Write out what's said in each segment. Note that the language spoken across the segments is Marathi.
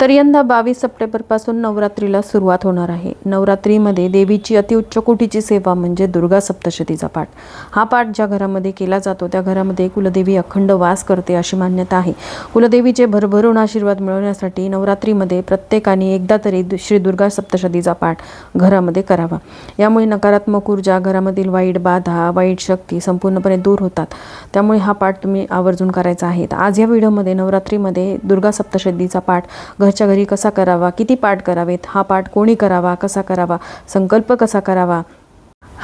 तर यंदा बावीस सप्टेंबरपासून नवरात्रीला सुरुवात होणार आहे. नवरात्रीमध्ये देवीची अतिउच्च कोटीची सेवा म्हणजे दुर्गा सप्तशतीचा पाठ. हा पाठ ज्या घरामध्ये केला जातो त्या घरामध्ये कुलदेवी अखंड वास करते अशी मान्यता आहे. कुलदेवीचे भरभरून आशीर्वाद मिळवण्यासाठी नवरात्रीमध्ये प्रत्येकाने एकदा तरी दु- श्री दुर्गा सप्तशतीचा पाठ घरामध्ये करावा. यामुळे नकारात्मक ऊर्जा घरामधील वाईट बाधा वाईट शक्ती संपूर्णपणे दूर होतात. त्यामुळे हा पाठ तुम्ही आवर्जून करायचा आहे. आज या व्हिडिओमध्ये नवरात्रीमध्ये दुर्गा सप्तशतीचा पाठ घर घरच्या घरी कसा करावा किती पाठ करावेत हा पाठ कोणी करावा कसा करावा संकल्प कसा करावा?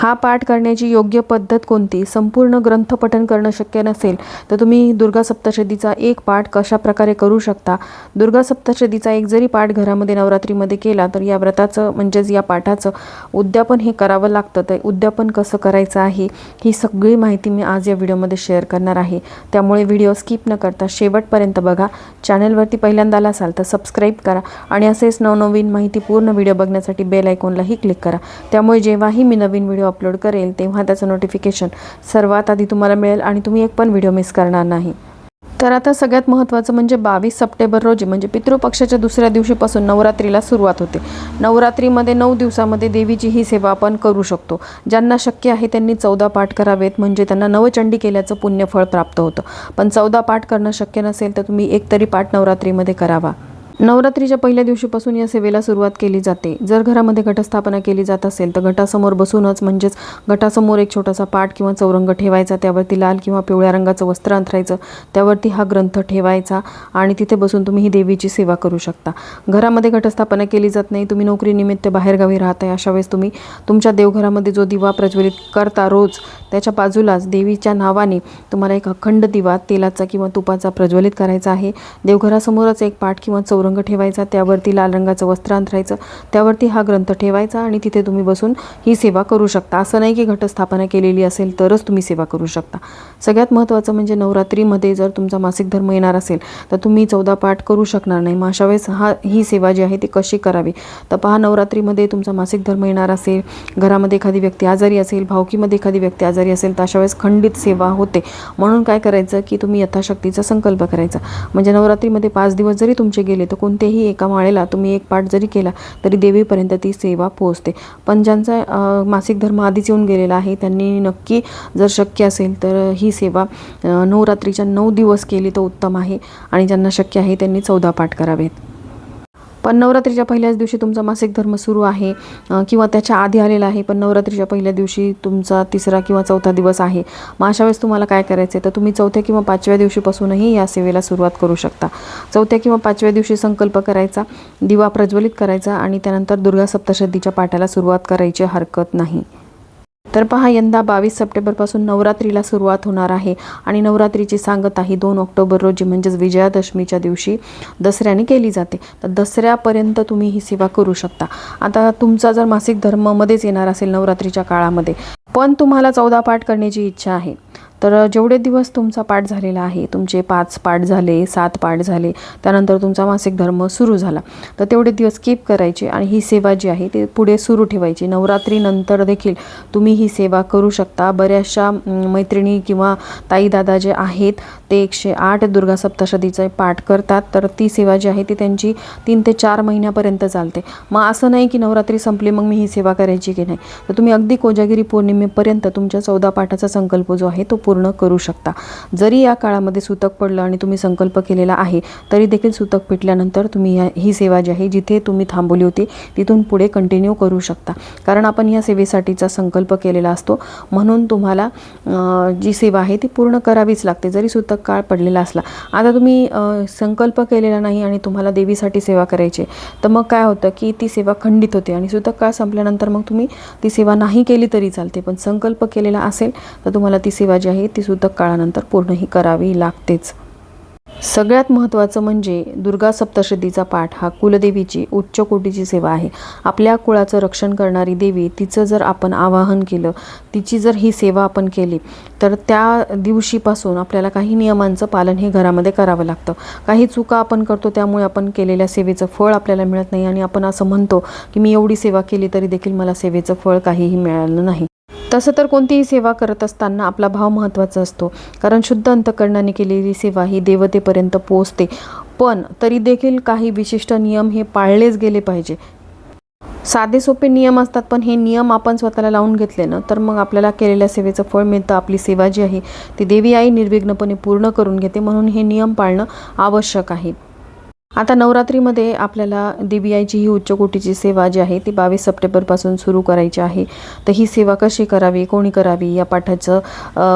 हा पाठ करण्याची योग्य पद्धत कोणती? संपूर्ण ग्रंथ पठन करणं शक्य नसेल तर तुम्ही दुर्गा सप्तशतीचा एक पाठ कशा प्रकारे करू शकता? दुर्गा सप्तशतीचा एक जरी पाठ घरामध्ये नवरात्रीमध्ये केला तर या व्रताचं म्हणजेच या पाठाचं उद्यापन हे करावं लागतं. तर उद्यापन कसं करायचं आहे ही सगळी माहिती मी आज या व्हिडिओमध्ये शेअर करणार आहे. त्यामुळे व्हिडिओ स्किप न करता शेवटपर्यंत बघा. चॅनलवरती पहिल्यांदा आला असाल तर सबस्क्राईब करा आणि असेच नवनवीन माहिती पूर्ण व्हिडिओ बघण्यासाठी बेल आयकॉनलाही क्लिक करा. त्यामुळे जेव्हाही मी नवीन व्हिडिओ अपलोड करेल तेव्हा त्याचं नोटिफिकेशन सर्वात आधी तुम्हाला मिळेल आणि तुम्ही एक पण व्हिडिओ मिस करणार नाही. तर आता सगळ्यात महत्त्वाचं म्हणजे बावीस सप्टेंबर रोजी म्हणजे पितृपक्षाच्या दुसऱ्या दिवशीपासून नवरात्रीला सुरुवात होते. नवरात्रीमध्ये नऊ दिवसामध्ये देवीची ही सेवा आपण करू शकतो. ज्यांना शक्य आहे त्यांनी चौदा पाठ करावेत म्हणजे त्यांना नवचंडी केल्याचं पुण्यफळ प्राप्त होतं. पण चौदा पाठ करणं शक्य नसेल तर तुम्ही एक तरी पाठ नवरात्रीमध्ये करावा. नवरात्रीच्या पहिल्या दिवशीपासून या सेवेला सुरुवात केली जाते. जर घरामध्ये घटस्थापना केली जात असेल तर घटासमोर बसूनच म्हणजेच घटासमोर एक छोटासा पाठ किंवा चौरंग ठेवायचा त्यावरती लाल किंवा पिवळ्या रंगाचं वस्त्र अंथरायचं त्यावरती हा ग्रंथ ठेवायचा आणि तिथे बसून तुम्ही ही देवीची सेवा करू शकता. घरामध्ये घटस्थापना केली जात नाही तुम्ही नोकरीनिमित्त बाहेरगावी राहताय अशा वेळेस तुम्ही तुमच्या देवघरामध्ये जो दिवा प्रज्वलित करता रोज त्याच्या बाजूलाच देवीच्या नावाने तुम्हाला एक अखंड दिवा तेलाचा किंवा तुपाचा प्रज्वलित करायचा आहे. देवघरासमोरच एक पाठ किंवा चौरंग रंग ठेवायचा त्यावरती लाल रंगाचं वस्त्र अंथरायचं त्यावरती हा ग्रंथ ठेवायचा आणि तिथे तुम्ही बसून ही सेवा करू शकता. असं नाही की घटस्थापना केलेली असेल तरच तुम्ही सेवा करू शकता. सगळ्यात महत्त्वाचं म्हणजे नवरात्रीमध्ये जर तुमचा मासिक धर्म येणार असेल तर तुम्ही चौदा पाठ करू शकणार नाही. मग अशा वेळेस हा ही सेवा जी आहे ती कशी करावी? तर पहा नवरात्रीमध्ये तुमचा मासिक धर्म येणार असेल घरामध्ये एखादी व्यक्ती आजारी असेल भावकीमध्ये एखादी व्यक्ती आजारी असेल तर अशा वेळेस खंडित सेवा होते. म्हणून काय करायचं की तुम्ही यथाशक्तीचा संकल्प करायचा. म्हणजे नवरात्रीमध्ये पाच दिवस जरी तुमचे गेले तर कोणत्याही एका माळेला तुम्ही एक पाठ जरी केला तरी देवीपर्यंत ती सेवा पोहोचते. पण ज्यांचा मासिक धर्म आधीच येऊन गेलेला आहे त्यांनी नक्की जर शक्य असेल तर ही सेवा नवरात्रीच्या नऊ दिवस केली तर उत्तम आहे. आणि ज्यांना शक्य आहे त्यांनी चौदा पाठ करावेत. पण नवरात्रीच्या पहिल्याच दिवशी तुमचा मासिक धर्म सुरू आहे किंवा त्याच्या आधी आलेला आहे पण नवरात्रीच्या पहिल्या दिवशी तुमचा तिसरा किंवा चौथा दिवस आहे. मग अशा वेळेस तुम्हाला काय करायचं आहे तर तुम्ही चौथ्या किंवा पाचव्या दिवशीपासूनही या सेवेला सुरुवात करू शकता. चौथ्या किंवा पाचव्या दिवशी संकल्प करायचा दिवा प्रज्वलित करायचा आणि त्यानंतर दुर्गा सप्तशतीच्या पाठाला सुरुवात करायची हरकत नाही. तर पहा यंदा बावीस सप्टेंबरपासून नवरात्रीला सुरुवात होणार आहे. आणि नवरात्रीची सांगत आहे दोन ऑक्टोबर रोजी म्हणजेच विजयादशमीच्या दिवशी दसऱ्याने केली जाते. तर दसऱ्यापर्यंत तुम्ही ही सेवा करू शकता. आता तुमचा जर मासिक धर्ममध्येच येणार असेल नवरात्रीच्या काळामध्ये पण तुम्हाला चौदा पाठ करण्याची इच्छा आहे तर जेवढे दिवस तुमचा पाठ झालेला आहे तुमचे पाच पाठ झाले सात पाठ झाले त्यानंतर तुमचा मासिक धर्म सुरू झाला तर तेवढे दिवस कीप करायचे आणि ही सेवा जी आहे ती पुढे सुरू ठेवायची. नवरात्रीनंतर देखील तुम्ही ही सेवा करू शकता. बऱ्याचशा मैत्रिणी किंवा ताई दादा जे आहेत ते एकशे आठ दुर्गा सप्तशतीचे पाठ करतात. तर ती सेवा जी आहे ती त्यांची तीन ते चार महिन्यापर्यंत चालते. मग असं नाही की नवरात्री संपली मग मी ही सेवा करायची की नाही. तर तुम्ही अगदी कोजागिरी पौर्णिमेपर्यंत तुमच्या चौदा पाठाचा संकल्प जो आहे तो पूर्ण करू शकता. जरी या काळामध्ये सुतक पडलं आणि तुम्ही संकल्प केलेला आहे तरी देखील सुतक पेटल्यानंतर तुम्ही या ही सेवा जी आहे जिथे तुम्ही थांबवली होती तिथून पुढे कंटिन्यू करू शकता. कारण आपण या सेवेसाठीचा संकल्प केलेला असतो. म्हणून तुम्हाला जी सेवा आहे ती पूर्ण करावीच लागते जरी सुतक काळ पडलेला असला. आता तुम्ही संकल्प केलेला नाही आणि तुम्हाला देवीसाठी सेवा करायची आहे, तर मग काय होतं की ती सेवा खंडित होते आणि सुतक काळ संपल्यानंतर मग तुम्ही ती सेवा नाही केली तरी चालते. पण संकल्प केलेला असेल तर तुम्हाला ती सेवा जी आहे ती तीसुद्धा काळानंतर पूर्ण ही करावी लागतेच. सगळ्यात महत्त्वाचं म्हणजे दुर्गा सप्तशतीचा पाठ हा कुलदेवीची उच्च कोटीची सेवा आहे. आपल्या कुळाचं रक्षण करणारी देवी तिचं जर आपण आवाहन केलं तिची जर ही सेवा आपण केली तर त्या दिवशीपासून आपल्याला काही नियमांचं पालन हे घरामध्ये करावं लागतं. काही चुका आपण करतो त्यामुळे आपण केलेल्या सेवेचं फळ आपल्याला मिळत नाही आणि आपण असं म्हणतो की मी एवढी सेवा केली तरी देखील मला सेवेचं फळ काहीही मिळालं नाही. तसं तर कोणतीही सेवा करत असताना आपला भाव महत्त्वाचा असतो. कारण शुद्ध अंतकरणाने केलेली सेवा ही देवतेपर्यंत पोहोचते. पण तरी देखील काही विशिष्ट नियम हे पाळलेच गेले पाहिजे. साधे सोपे नियम असतात पण हे नियम आपण स्वतःला लावून घेतले ना तर मग आपल्याला केलेल्या सेवेचं फळ मिळतं. आपली सेवा जी आहे ती देवी आई निर्विघ्नपणे पूर्ण करून घेते. म्हणून हे नियम पाळणं आवश्यक आहे. आता नवरात्रीमध्ये आपल्याला दी बी आयची ही उच्च कोटीची सेवा जी आहे ती बावीस सप्टेंबरपासून सुरू करायची आहे. तर ही सेवा कशी करावी कोणी करावी या पाठाचं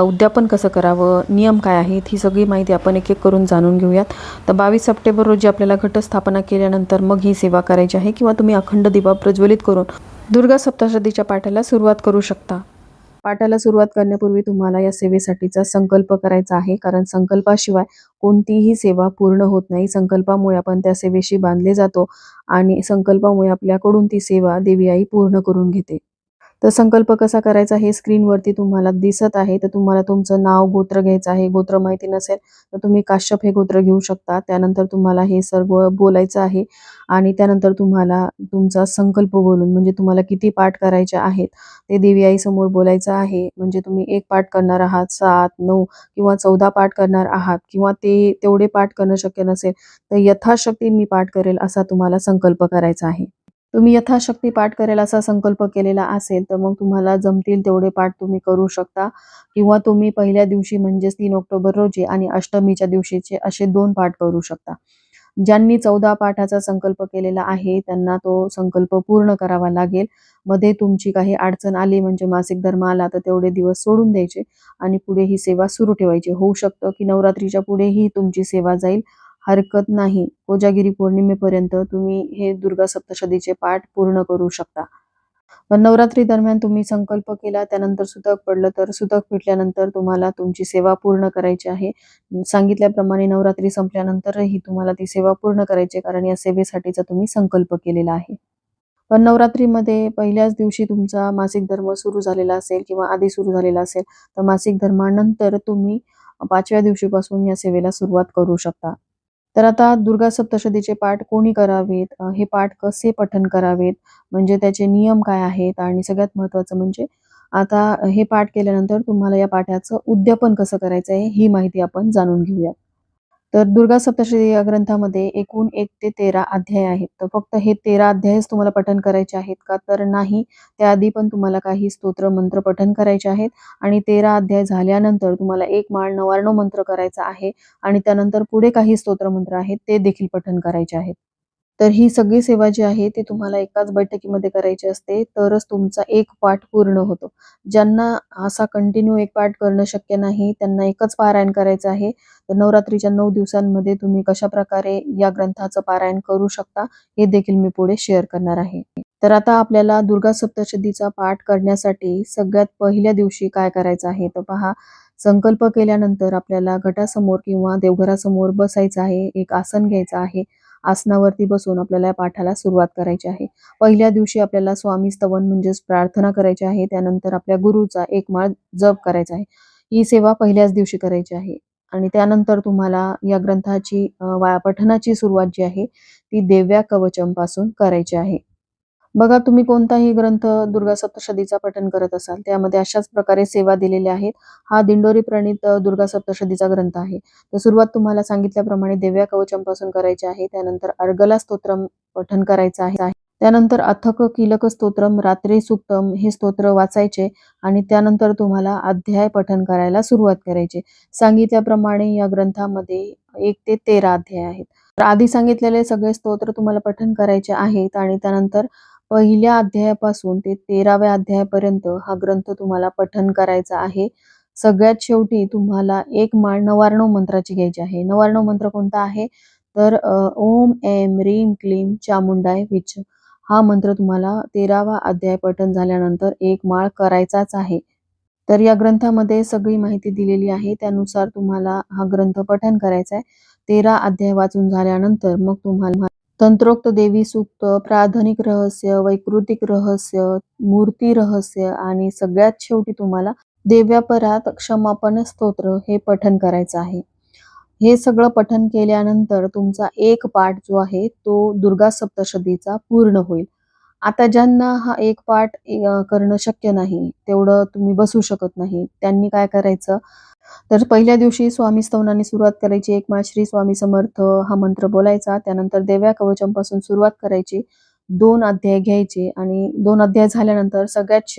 उद्यापन कसं करावं नियम काय आहेत ही सगळी माहिती आपण एक एक करून जाणून घेऊयात. तर बावीस सप्टेंबर रोजी आपल्याला घटस्थापना केल्यानंतर मग ही सेवा करायची आहे किंवा तुम्ही अखंड दिवा प्रज्वलित करून दुर्गा सप्तशतीच्या पाठाला सुरुवात करू शकता. पाठाला सुरुवात करण्यापूर्वी तुम्हाला या सेवेसाठीचा संकल्प करायचा आहे. कारण संकल्पाशिवाय कोणतीही सेवा पूर्ण होत नाही. संकल्पामुळे आपण त्या सेवेशी बांधले जातो आणि संकल्पामुळे आपल्याकडून ती सेवा देवी आई पूर्ण करून घेते. तर संकल्प कसा करायचा हे स्क्रीनवरती तुम्हाला दिसत आहे. तर तुम्हाला तुमचं नाव गोत्र घ्यायचं आहे. गोत्र माहिती नसेल तर तुम्ही काश्यप हे गोत्र घेऊ शकता. त्यानंतर तुम्हाला हे सर्व बोलायचं आहे आणि त्यानंतर तुम्हाला तुमचा संकल्प बोलून म्हणजे तुम्हाला किती पाठ करायचे आहेत ते देवी आई समोर बोलायचं आहे. म्हणजे तुम्ही एक पाठ करणार आहात सात नऊ किंवा चौदा पाठ करणार आहात किंवा ते तेवढे पाठ करणं शक्य नसेल तर यथाशक्ती मी पाठ करेल असा तुम्हाला संकल्प करायचा आहे. तुम्ही यथाशक्ती पाठ करेल असा संकल्प केलेला असेल तर मग तुम्हाला जमतील तेवढे पाठ तुम्ही करू शकता. किंवा तुम्ही पहिल्या दिवशी म्हणजेच तीन ऑक्टोबर रोजी आणि अष्टमीच्या दिवशीचे असे दोन पाठ करू शकता. ज्यांनी चौदा पाठाचा संकल्प केलेला आहे त्यांना तो संकल्प पूर्ण करावा लागेल. मध्ये तुमची काही अडचण आली म्हणजे मासिक धर्म आला तर तेवढे दिवस सोडून द्यायचे आणि पुढे ही सेवा सुरू ठेवायची. होऊ शकतं की नवरात्रीच्या पुढेही तुमची सेवा जाईल. हरकत नाही. कोजागिरी पौर्णिमेपर्यंत तुम्ही हे दुर्गा सप्तशतीचे पाठ पूर्ण करू शकता. पण नवरात्री दरम्यान तुम्ही संकल्प केला त्यानंतर सुतक पडलं तर सुतक फिटल्यानंतर तुम्हाला तुमची सेवा पूर्ण करायची आहे. सांगितल्याप्रमाणे नवरात्री संपल्यानंतरही तुम्हाला ती सेवा पूर्ण करायची आहे, कारण या सेवेसाठीचा तुम्ही संकल्प केलेला आहे. पण नवरात्रीमध्ये पहिल्याच दिवशी तुमचा मासिक धर्म सुरू झालेला असेल किंवा आधी सुरू झालेला असेल तर मासिक धर्मानंतर तुम्ही पाचव्या दिवशीपासून या सेवेला सुरुवात करू शकता. तर आता दुर्गा सप्तशतीचे पाठ कोणी करावेत? हे पाठ कसे पठन करावेत? म्हणजे त्याचे नियम काय आहेत? आणि सगळ्यात महत्वाचं म्हणजे आता हे पाठ केल्यानंतर तुम्हाला या पाठाचं उद्यापन कसं करायचं आहे ही माहिती आपण जाणून घेऊयात. तर दुर्गा सप्तशती या ग्रंथामध्ये एकूण एक ते तेरा अध्याय आहेत. तर फक्त हे तेरा अध्यायच तुम्हाला पठन करायचे आहेत का? तर नाही त्याआधी पण तुम्हाला काही स्तोत्र मंत्र पठन करायचे आहेत आणि तेरा अध्याय झाल्यानंतर तुम्हाला एक माळ नवार्णव मंत्र करायचा आहे आणि त्यानंतर पुढे काही स्तोत्र मंत्र आहेत ते देखील पठन करायचे आहेत. तर ही सगळी सेवा जी आहे ती तुम्हाला एकाच बैठकीमध्ये करायची असते. तरच तुमचा एक पाठ पूर्ण होतो. ज्यांना असा कंटिन्यू एक पाठ करणं शक्य नाही त्यांना एकच पारायण करायचं आहे. तर नवरात्रीच्या नऊ दिवसांमध्ये तुम्ही कशा प्रकारे या ग्रंथाचं पारायण करू शकता हे देखील मी पुढे शेअर करणार आहे. तर आता आपल्याला दुर्गा सप्तशतीचा पाठ करण्यासाठी सगळ्यात पहिल्या दिवशी काय करायचं आहे तर पहा. संकल्प केल्यानंतर आपल्याला घटासमोर किंवा देवघरासमोर बसायचं आहे एक आसन घ्यायचं आहे. आसनावरती बसून आपल्याला या पाठाला सुरुवात करायची आहे. पहिल्या दिवशी आपल्याला स्वामी स्तवन म्हणजेच प्रार्थना करायची आहे. त्यानंतर आपल्या गुरुचा एक माळ जप करायचा आहे. ही सेवा पहिल्याच दिवशी करायची आहे. आणि त्यानंतर तुम्हाला या ग्रंथाची वा पठनाची सुरुवात जी आहे ती देव्या कवचमपासून करायची आहे. बघा तुम्ही कोणताही ग्रंथ दुर्गा सप्तशतीचा पठन करत असाल त्यामध्ये अशाच प्रकारे सेवा दिलेल्या आहेत. हा दिंडोरी प्रणित दुर्गा सप्तशतीचा ग्रंथ आहे. तर सुरुवात तुम्हाला सांगितल्याप्रमाणे देव्या कवचंपासून करायची आहे. त्यानंतर अर्गला स्तोत्रम पठन करायचं आहे. त्यानंतर अथक किलक स्तोत्रम रात्री सुक्तम हे स्तोत्र वाचायचे आणि त्यानंतर तुम्हाला अध्याय पठन करायला सुरुवात करायची. सांगितल्याप्रमाणे या ग्रंथामध्ये एक ते तेरा अध्याय आहेत. तर आधी सांगितलेले सगळे स्तोत्र तुम्हाला पठन करायचे आहेत आणि त्यानंतर पहिल्या अध्यायापासून ते तेराव्या अध्यायापर्यंत हा ग्रंथ तुम्हाला पठन करायचा आहे. सगळ्यात शेवटी तुम्हाला एक माळ नवार्णव मंत्राची घ्यायची आहे. नवार्णव मंत्र कोणता आहे? तर ओम एम रीम क्लीम चामुंडाय विच. हा मंत्र तुम्हाला तेरावा अध्याय पठन झाल्यानंतर एक माळ करायचाच आहे. तर या ग्रंथामध्ये सगळी माहिती दिलेली आहे. त्यानुसार तुम्हाला हा ग्रंथ पठन करायचा आहे. तेरा अध्याय वाचून झाल्यानंतर मग तुम्हाला तंत्रोक्त देवी सूक्त प्राधानिक रहस्य वैकृतिक रहस्य मूर्ती रहस्य आणि सगळ्यात शेवटी तुम्हाला देव्यापरात क्षमापन स्तोत्र हे पठन करायचं आहे. हे सगळं पठन केल्यानंतर तुमचा एक पाठ जो आहे तो दुर्गा सप्तशतीचा पूर्ण होईल. आता ज्यांना हा एक पाठ करणं शक्य नाही तेवढं तुम्ही बसू शकत नाही. त्यांनी काय करायचं? तर पहिल्या दिवशी स्वामी स्तवनाने सुरुवात करायची. एक माळ श्री स्वामी समर्थ हा मंत्र बोलायचा. त्यानंतर देव्या कवचंपासून सुरुवात करायची. दोन अध्याय घ्यायचे आणि दोन अध्याय झाल्यानंतर सगळ्यात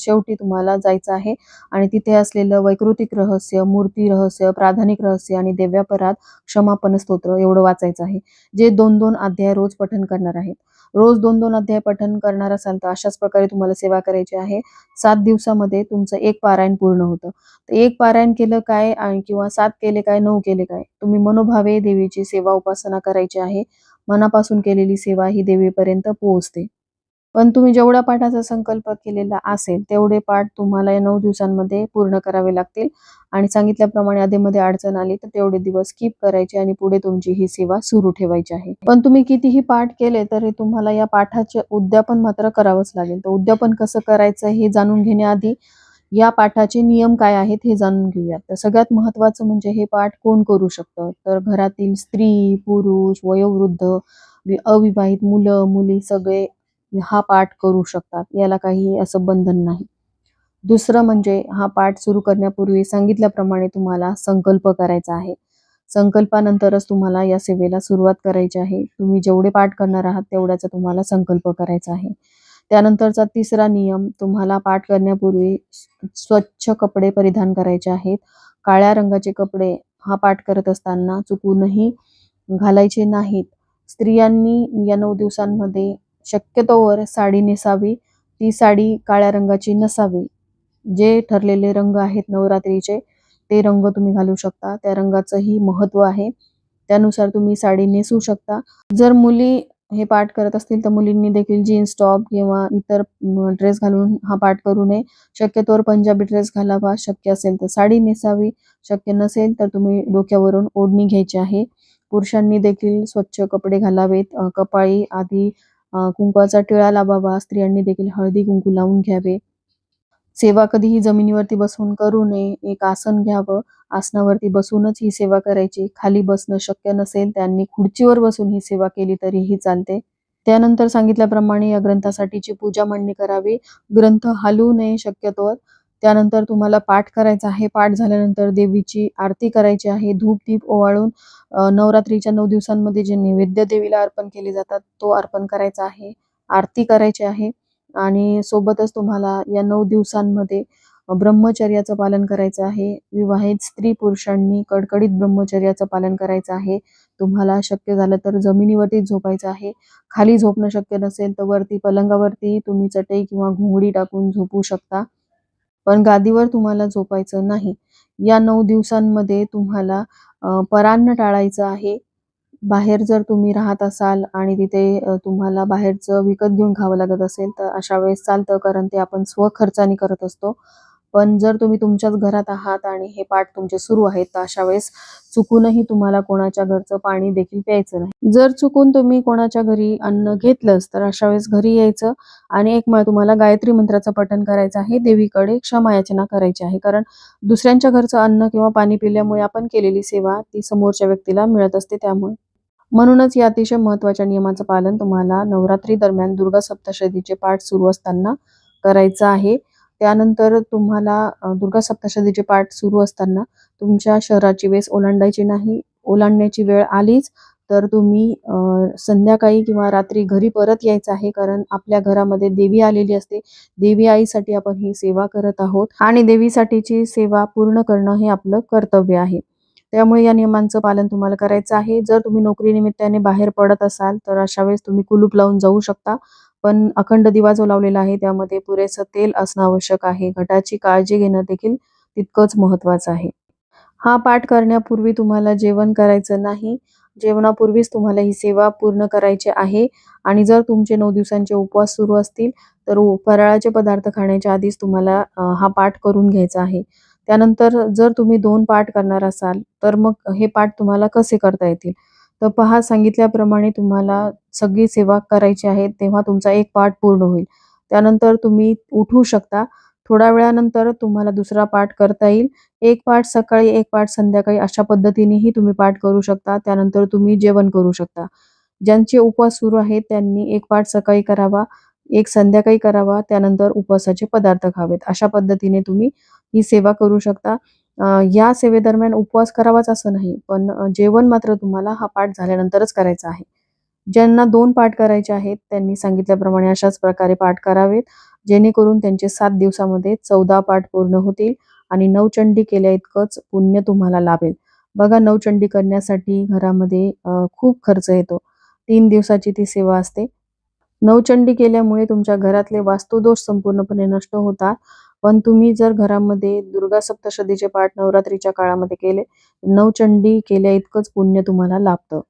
शेवटी तुम्हाला जायचं आहे. आणि तिथे असलेलं वैकृतिक रहस्य मूर्ती रहस्य प्राधानिक रहस्य आणि देव्यापरात क्षमापन स्तोत्र एवढं वाचायचं आहे. जे दोन दोन अध्याय रोज पठन करणार आहेत. रोज दोन दोन अध्याय पठन करणार असाल तर अशाच प्रकारे तुम्हाला सेवा करायची आहे. सात दिवसामध्ये तुमचं एक पारायण पूर्ण होतं. तर एक पारायण केलं काय किंवा सात केले काय नऊ केले काय तुम्ही मनोभावे देवीची सेवा उपासना करायची आहे. मनापासून केलेली सेवा ही देवीपर्यंत पोहोचते. पण तुम्ही जेवढा पाठाचा संकल्प केलेला असेल तेवढे पाठ तुम्हाला या नऊ दिवसांमध्ये पूर्ण करावे लागतील. आणि सांगितल्याप्रमाणे आधीमध्ये अडचण आली तर तेवढे दिवस स्किप करायचे आणि पुढे तुमची ही सेवा सुरू ठेवायची आहे. पण तुम्ही कितीही पाठ केले तरी तुम्हाला या पाठाचे उद्यापन मात्र करावंच लागेल. तर उद्यापन कसं करायचं हे जाणून घेण्याआधी या पाठाचे नियम काय आहेत हे जाणून घेऊयात. तर सगळ्यात महत्वाचं म्हणजे हे पाठ कोण करू शकतं? तर घरातील स्त्री पुरुष वयोवृद्ध अविवाहित मुलं मुली सगळे हा पाठ करू शकतात. याला काही असं बंधन नाही. दुसरं म्हणजे हा पाठ सुरू करण्यापूर्वी सांगितल्याप्रमाणे तुम्हाला संकल्प करायचा आहे. संकल्पानंतरच तुम्हाला या सेवेला सुरुवात करायची आहे. तुम्ही जेवढे पाठ करणार आहात तेवढ्याचा तुम्हाला संकल्प करायचा आहे. त्यानंतरचा तिसरा नियम तुम्हाला पाठ करण्यापूर्वी स्वच्छ कपडे परिधान करायचे आहेत. काळ्या रंगाचे कपडे हा पाठ करत असताना चुकूनही घालायचे नाहीत. स्त्रियांनी या नऊ दिवसांमध्ये शक्यतोवर साडी नेसावी. ती साडी काळ्या रंगाची नसावी. जे ठरलेले रंग आहेत नवरात्रीचे ते रंग तुम्ही घालू शकता. त्या रंगाचंही महत्त्व आहे. त्यानुसार तुम्ही साडी नेसू शकता. जर मुली हे पाठ करत असतील तर मुलींनी देखील जीन्स टॉप किंवा इतर ड्रेस घालून हा पाठ करू नये. शक्यतोवर पंजाबी ड्रेस घालावा. शक्य असेल तर साडी नेसावी. शक्य नसेल तर तुम्ही डोक्यावरून ओढणी घ्यायची आहे. पुरुषांनी देखील स्वच्छ कपडे घालावेत. कपाळी आधी कुंकवाचा टिळा लावावा. स्त्रियांनी देखील हळदी कुंकू लावून घ्यावे. सेवा कधीही जमिनीवरती बसून करू नये. एक आसन घ्यावं. आसनावरती बसूनच ही सेवा करायची. खाली बसणं शक्य नसेल त्यांनी खुर्चीवर बसून ही सेवा केली तरीही चालते. त्यानंतर सांगितल्याप्रमाणे या ग्रंथासाठीची पूजा मांडणी करावी. ग्रंथ हलवू नये शक्यतोवर त्यानंतर तुम्हाला पाठ करायचा आहे. पाठ झाल्यानंतर देवीची आरती करायची आहे. धूप दीप ओवाळून नवरात्रीच्या नऊ दिवसांमध्ये जे नैवेद्य देवीला अर्पण केले जातात तो अर्पण करायचा आहे. आरती करायची आहे. आणि सोबतच तुम्हाला या नऊ दिवसांमध्ये ब्रह्मचर्याचं पालन करायचं आहे. विवाहित स्त्री पुरुषांनी कडकडीत ब्रह्मचर्याचं पालन करायचं आहे. तुम्हाला शक्य झालं तर जमिनीवरतीच झोपायचं आहे. खाली झोपणं शक्य नसेल तर वरती पलंगावरती तुम्ही चटई किंवा घोंगडी टाकून झोपू शकता. पण गादीवर तुम्हाला झोपायचं नाही. या नऊ दिवसांमध्ये तुम्हाला परान्न टाळायचं आहे. बाहेर जर तुम्ही राहत असाल आणि तिथे तुम्हाला बाहेरचं विकत घेऊन खावं लागत असेल तर अशा वेळेस चालतं कारण ते आपण स्वखर्चाने करत असतो. पण जर तुम्ही तुमच्याच घरात आहात आणि हे पाठ तुमचे सुरू आहेत तर अशा वेळेस चुकूनही तुम्हाला कोणाच्या घरचं पाणी देखील प्यायचं नाही. जर चुकून तुम्ही कोणाच्या घरी अन्न घेतलंच तर अशा वेळेस घरी यायचं आणि एक माळ तुम्हाला गायत्री मंत्राचं पठण करायचं आहे देवीकडे क्षमा याचना करायची आहे. कारण दुसऱ्यांच्या घरचं अन्न किंवा पाणी पिल्यामुळे आपण केलेली सेवा ती समोरच्या व्यक्तीला मिळत असते त्यामुळे. म्हणूनच या अतिशय महत्त्वाच्या नियमाचं पालन तुम्हाला नवरात्री दरम्यान दुर्गा सप्तशतीचे पाठ सुरू असताना करायचं आहे. त्यानंतर तुम्हाला दुर्गा सप्तशतीचे पाठ सुरू असताना तुमच्या शहराची वेस ओलांडायची नाही ओलांडण्याची वेळ आलीच तर तुम्ही संध्याकाळी किंवा रात्री घरी परत यायचं आहे कारण आपल्या घरामध्ये देवी आलेली असते. देवी आईसाठी आपण ही सेवा करत आहोत आणि देवीसाठीची सेवा पूर्ण करणं हे आपलं कर्तव्य आहे. त्यामुळे या नियमांचं पालन तुम्हाला करायचं आहे. जर तुम्ही नोकरी निमित्ताने बाहेर पडत असाल तर अशा वेळेस तुम्ही कुलूप लावून जाऊ शकता. पण अखंड दिवा जो लावलेला आहे त्यामध्ये पुरेसं तेल असणं आवश्यक आहे. घटाची काळजी घेणं देखील तितकंच महत्वाचं आहे. हा पाठ करण्यापूर्वी तुम्हाला जेवण करायचं नाही. जेवणापूर्वीच तुम्हाला ही सेवा पूर्ण करायची आहे. आणि जर तुमचे नऊ दिवसांचे उपवास सुरू असतील तर फराळाचे पदार्थ खाण्याच्या आधीच तुम्हाला हा पाठ करून घ्यायचा आहे. त्यानंतर जर तुम्ही दोन पाठ करणार असाल तर मग हे पाठ तुम्हाला कसे करता येतील? तर पहा सांगितल्याप्रमाणे तुम्हाला सगळी सेवा करायची आहे तेव्हा तुमचा एक पाठ पूर्ण होईल. त्यानंतर तुम्ही उठू शकता. थोड्या वेळानंतर तुम्हाला दुसरा पाठ करता येईल. एक पाठ सकाळी एक पाठ संध्याकाळी अशा पद्धतीनेही तुम्ही पाठ करू शकता. त्यानंतर तुम्ही जेवण करू शकता. ज्यांचे उपवास सुरू आहेत त्यांनी एक पाठ सकाळी करावा. एक संध्याकाळी करावा त्यानंतर उपवासाचे पदार्थ खावेत. अशा पद्धतीने तुम्ही ही सेवा करू शकता. या सेवेदरम्यान उपवास करावाच असं नाही पण जेवण मात्र तुम्हाला हा पाठ झाल्यानंतरच करायचा आहे. ज्यांना दोन पाठ करायचे आहेत त्यांनी सांगितल्याप्रमाणे अशाच प्रकारे पाठ करावेत जेणेकरून त्यांचे सात दिवसामध्ये चौदा पाठ पूर्ण होतील आणि नवचंडी केल्या इतकंच पुण्य तुम्हाला लाभेल. बघा नवचंडी करण्यासाठी घरामध्ये खूप खर्च येतो. तीन दिवसाची ती सेवा असते. नवचंडी केल्यामुळे तुमच्या घरातले वास्तुदोष संपूर्णपणे नष्ट होतात. पण तुम्ही जर घरामध्ये दुर्गा सप्तशतीचे पाठ नवरात्रीच्या काळामध्ये केले नवचंडी केल्या इतकंच पुण्य तुम्हाला लाभतं.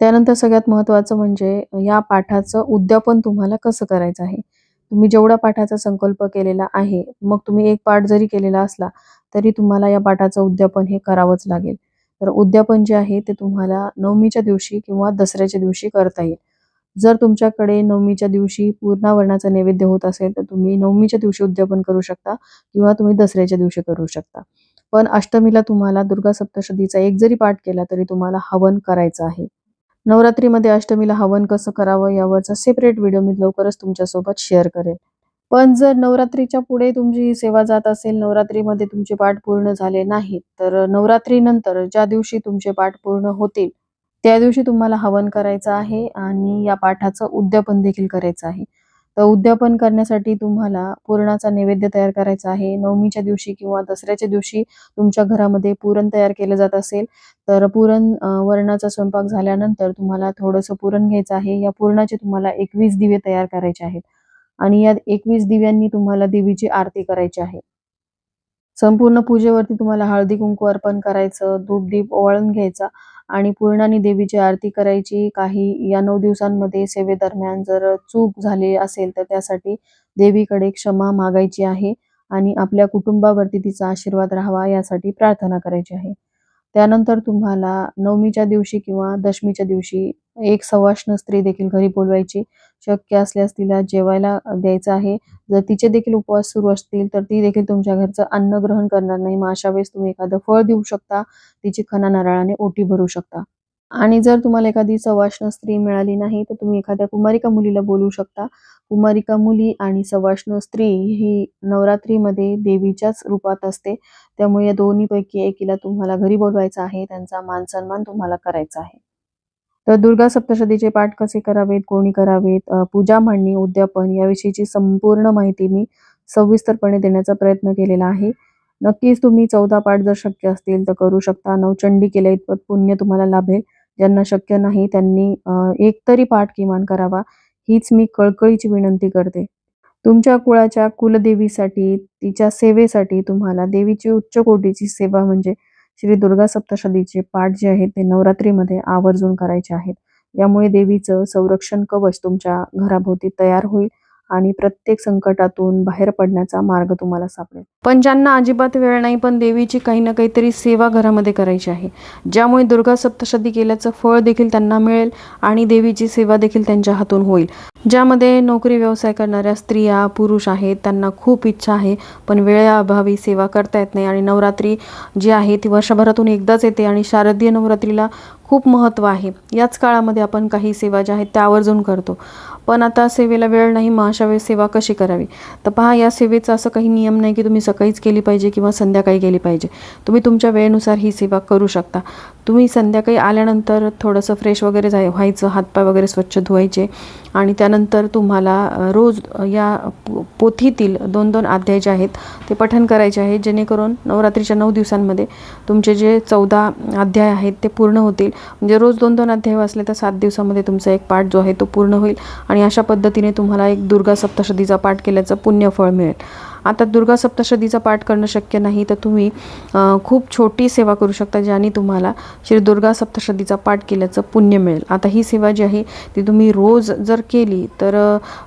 त्यानंतर सगळ्यात महत्त्वाचं म्हणजे या पाठाचं उद्यापन तुम्हाला कसं करायचं आहे? तुम्ही जेवढा पाठाचा संकल्प केलेला आहे मग तुम्ही एक पाठ जरी केलेला असला तरी तुम्हाला या पाठाचं उद्यापन हे करावंच लागेल. तर उद्यापन जे आहे ते तुम्हाला नवमीच्या दिवशी किंवा दसऱ्याच्या दिवशी करता येईल. जर तुमच्याकडे नवमीच्या दिवशी पूर्णावरणाचा नैवेद्य होत असेल तर तुम्ही नवमीच्या दिवशी उद्यापन करू शकता किंवा तुम्ही दसऱ्याच्या दिवशी करू शकता. पण अष्टमीला तुम्हाला दुर्गा सप्तशतीचा एक जरी पाठ केला तरी तुम्हाला हवन करायचं आहे. नवरात्रीमध्ये अष्टमीला हवन कसं करावं यावरचा सेपरेट व्हिडिओ मी लवकरच तुमच्यासोबत शेअर करेन पण जर नवरात्रीच्या पुढे तुमची सेवा जात असेल नवरात्रीमध्ये तुमचे पाठ पूर्ण झाले नाहीत तर नवरात्रीनंतर ज्या दिवशी तुमचे पाठ पूर्ण होतील त्या दिवशी तुम्हाला हवन करायचं आहे आणि या पाठाचं उद्यापन देखील करायचं आहे. तर उद्यापन करण्यासाठी तुम्हाला पुरणाचा नैवेद्य तयार करायचा आहे. नवमीच्या दिवशी किंवा दसऱ्याच्या दिवशी तुमच्या घरामध्ये पुरण तयार केलं जात असेल तर पुरण वरणाचा स्वयंपाक झाल्यानंतर तुम्हाला थोडंसं पुरण घ्यायचं आहे. या पुरणाचे तुम्हाला एकवीस दिवे तयार करायचे आहेत आणि या एकवीस दिव्यांनी तुम्हाला देवीची आरती करायची आहे. संपूर्ण पूजेवरती तुम्हाला हळदी कुंकू अर्पण करायचं धूप दीप ओवाळून घ्यायचा आणि पूर्णानी देवीची आरती करायची. काही या नऊ दिवसांमध्ये सेवेदरम्यान जर चूक झाली असेल तर त्यासाठी देवीकडे क्षमा मागायची आहे आणि आपल्या कुटुंबावरती तिचा आशीर्वाद राहावा यासाठी प्रार्थना करायची आहे. त्यानंतर तुम्हाला नवमीच्या दिवशी किंवा दशमीच्या दिवशी एक सवाष्ण स्त्री देखील घरी बोलवायची. शक्य असल्यास तिला जेवायला द्यायचं आहे. जर तिचे देखील उपवास सुरू असतील तर ती देखील तुमच्या घरचं अन्न ग्रहण करणार नाही. मग अशा वेळेस तुम्ही एखादं फळ देऊ शकता. तिची खना नारळाने ओटी भरू शकता. आणि जर तुम्हाला एखादी सवाष्ण स्त्री मिळाली नाही तर तुम्ही एखाद्या कुमारिका मुलीला बोलू शकता. कुमारिका मुली आणि सवाष्ण स्त्री ही नवरात्रीमध्ये देवीच्याच रूपात असते. त्यामुळे या दोन्हीपैकी एकीला तुम्हाला घरी बोलवायचं आहे त्यांचा मान सन्मान तुम्हाला करायचा आहे. तर दुर्गा सप्तशतीचे पाठ कसे करावेत कोणी करावेत पूजा मांडणी उद्यापन याविषयीची संपूर्ण माहिती मी सविस्तरपणे देण्याचा प्रयत्न केलेला आहे. नक्कीच तुम्ही चौदा पाठ जर शक्य असतील तर करू शकता. नवचंडी केल्या इतपत पुण्य तुम्हाला लाभेल. ज्यांना शक्य नाही त्यांनी एक तरी पाठ किमान करावा हीच मी कळकळीची विनंती करते. तुमच्या कुळाच्या कुलदेवीसाठी तिच्या सेवेसाठी तुम्हाला देवीची उच्च कोटीची सेवा म्हणजे श्री दुर्गा सप्तशतीचे पाठ जे आहेत ते नवरात्रीमध्ये आवर्जून करायचे आहेत. यामुळे देवीचं संरक्षण कवच तुमच्या घराभोवती तयार होईल. आणि प्रत्येक संकटातून बाहेर पडण्याचा मार्ग तुम्हाला सापडेल. पण ज्यांना अजिबात वेळ नाही पण देवीची काही ना काहीतरी सेवा घरामध्ये करायची आहे. ज्यामुळे दुर्गा सप्तशती केल्याचं फळ देखील त्यांना मिळेल आणि देवीची सेवा देखील त्यांच्या हातून होईल. ज्यामध्ये नोकरी व्यवसाय करणाऱ्या स्त्रिया पुरुष आहेत त्यांना खूप इच्छा आहे पण वेळेअभावी सेवा करता येत नाही आणि नवरात्री जी आहे ती वर्षभरातून एकदाच येते आणि शारदीय नवरात्रीला खूप महत्त्व आहे. याच काळामध्ये आपण काही सेवा ज्या आहेत त्या आवर्जून करतो. पण आता सेवेला वेळ नाही मग अशा वेळेस सेवा कशी करावी? तर पहा या सेवेचा असं काही नियम नाही की तुम्ही सकाळीच केली पाहिजे किंवा संध्याकाळी केली पाहिजे. तुम्ही तुमच्या वेळेनुसार ही सेवा करू शकता. तुम्ही संध्याकाळी आल्यानंतर थोडंसं फ्रेश वगैरे जाय व्हायचं हातपाय वगैरे स्वच्छ धुवायचे आणि त्यानंतर तुम्हाला रोज या पोथीतील दोन दोन अध्याय जे आहेत ते पठण करायचे आहेत जेणेकरून नवरात्रीच्या नऊ दिवसांमध्ये तुमचे जे चौदा अध्याय आहेत ते पूर्ण होतील. म्हणजे रोज दोन दोन अध्याय वाचले तर सात दिवसामध्ये तुमचा एक पाठ जो आहे तो पूर्ण होईल. आणि अशा पद्धतीने तुम्हाला एक दुर्गा सप्तशतीचा पाठ केल्याचं पुण्यफळ मिळेल. आता दुर्गा सप्तशतीचा पाठ करणं शक्य नाही तर तुम्ही खूप छोटी सेवा करू शकता ज्याने तुम्हाला श्री दुर्गा सप्तशतीचा पाठ केल्याचं पुण्य मिळेल. आता ही सेवा जी आहे ती तुम्ही रोज जर केली तर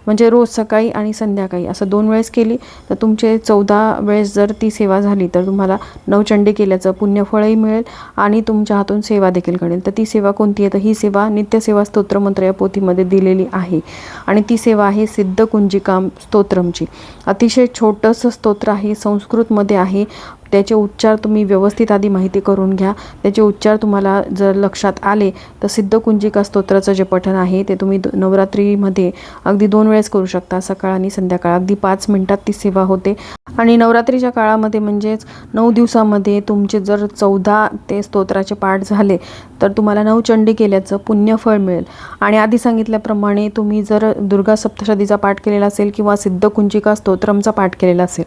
म्हणजे रोज सकाळी आणि संध्याकाळी असं दोन वेळेस केली तर तुमचे चौदा वेळेस जर ती सेवा झाली तर तुम्हाला नवचंडी केल्याचं पुण्यफळही मिळेल आणि तुमच्या हातून सेवा देखील घडेल. तर ती सेवा कोणती आहे? तर ही सेवा नित्यसेवा स्तोत्रमंत्र या पोथीमध्ये दिलेली आहे. आणि ती सेवा आहे सिद्ध कुंजिकाम स्तोत्रमची. अतिशय छोट छोटंसं स्तोत्र आहे संस्कृतमध्ये आहे. त्याचे उच्चार तुम्ही व्यवस्थित आधी माहिती करून घ्या. त्याचे उच्चार तुम्हाला जर लक्षात आले तर सिद्ध कुंजिका स्तोत्राचं जे पठण आहे ते तुम्ही द- नवरात्रीमध्ये अगदी दोन वेळेस करू शकता. सकाळ आणि संध्याकाळ. अगदी पाच मिनटात ती सेवा होते. आणि नवरात्रीच्या काळामध्ये म्हणजेच नऊ दिवसामध्ये तुमचे जर चौदा ते स्तोत्राचे पाठ झाले तर तुम्हाला नवचंडी केल्याचं पुण्यफळ मिळेल. आणि आधी सांगितल्याप्रमाणे तुम्ही जर दुर्गा सप्तशतीचा पाठ केलेला असेल किंवा सिद्ध कुंजिका स्तोत्रमचा पाठ केलेला असेल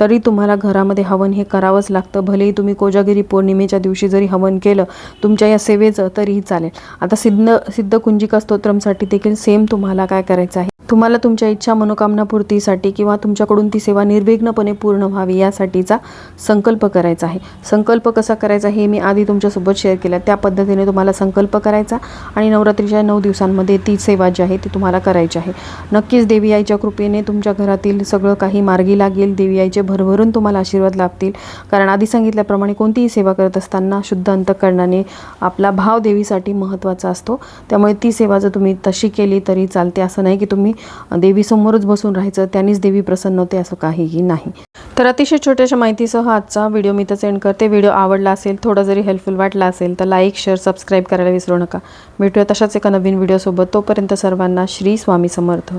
तरी तुम्हाला घरामध्ये हवन हे करावंच लागतं. भलेही तुम्ही कोजागिरी पौर्णिमेच्या दिवशी जरी हवन केलं तुमच्या या सेवेचं तरीही चालेल. आता सिद्ध सिद्ध कुंजिका स्तोत्रमसाठी देखील सेम तुम्हाला काय करायचं आहे? तुम्हाला तुमच्या इच्छा मनोकामना पूर्तीसाठी किंवा तुमच्याकडून ती सेवा निर्विघ्नपणे पूर्ण व्हावी यासाठीचा संकल्प करायचा आहे. संकल्प कसा करायचा हे मी आधी तुमच्यासोबत शेअर केला. त्या पद्धतीने तुम्हाला संकल्प करायचा आणि नवरात्रीच्या नऊ दिवसांमध्ये ती सेवा जी आहे ती तुम्हाला करायची आहे. नक्कीच देवी आईच्या कृपेने तुमच्या घरातील सगळं काही मार्गी लागेल. देवी आईचे भरभरून तुम्हाला आशीर्वाद लाभतील. कारण आधी सांगितल्याप्रमाणे कोणतीही सेवा करत असताना शुद्ध अंतकरणाने आपला भाव देवीसाठी महत्त्वाचा असतो. त्यामुळे ती सेवा जर तुम्ही तशी केली तरी चालते. असं नाही की तुम्ही देवीसमोरच बसून राहायचं त्यांनीच देवी प्रसन्न होते असं काहीही नाही. तर अतिशय छोट्याशा माहितीसह आजचा व्हिडिओ मी तर सेंड करते. व्हिडिओ आवडला असेल थोडा जरी हेल्पफुल वाटला असेल तर लाईक शेअर सबस्क्राईब करायला विसरू नका. भेटूया तशाच एका नवीन व्हिडिओसोबत. तोपर्यंत सर्वांना श्री स्वामी समर्थ.